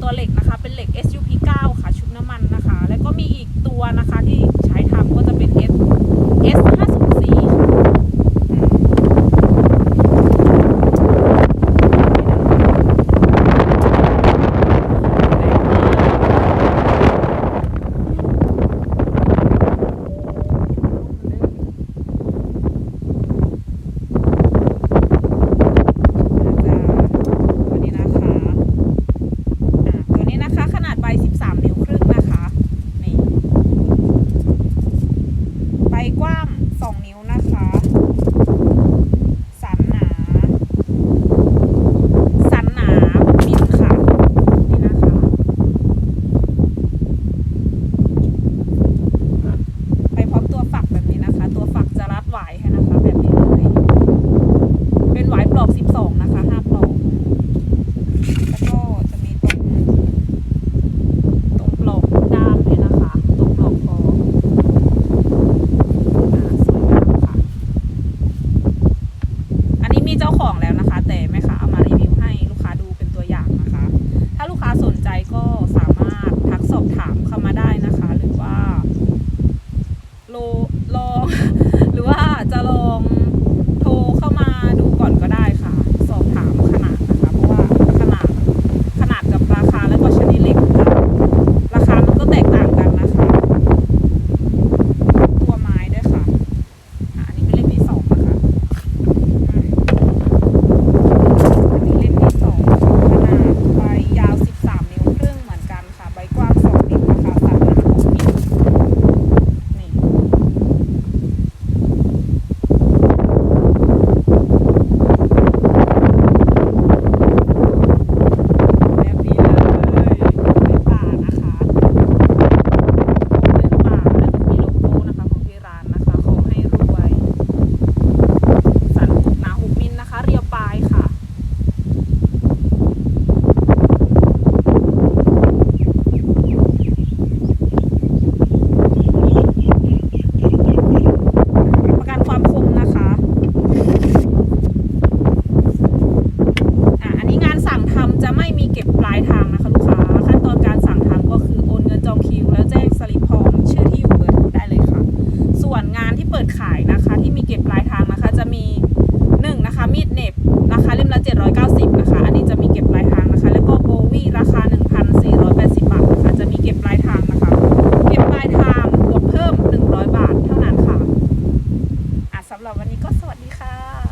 ตัวเหล็กนะคะ เป็นเหล็ก SUP 9 ค่ะ ชุบน้ำมันนะคะ แล้วก็มีอีกตัวนะคะที่ีเจ้าของแล้วนะคะ แต่ไม่ ราคาเล่มละ 790 นะคะ อันนี้จะมีเก็บปลายทางนะคะ แล้วก็โบวี่ราคา 1,480 บาทนะคะ จะมีเก็บปลายทางนะคะ เก็บปลายทางบวกเพิ่ม 100 บาทเท่านั้นค่ะอะสำหรับวันนี้ก็สวัสดีค่ะ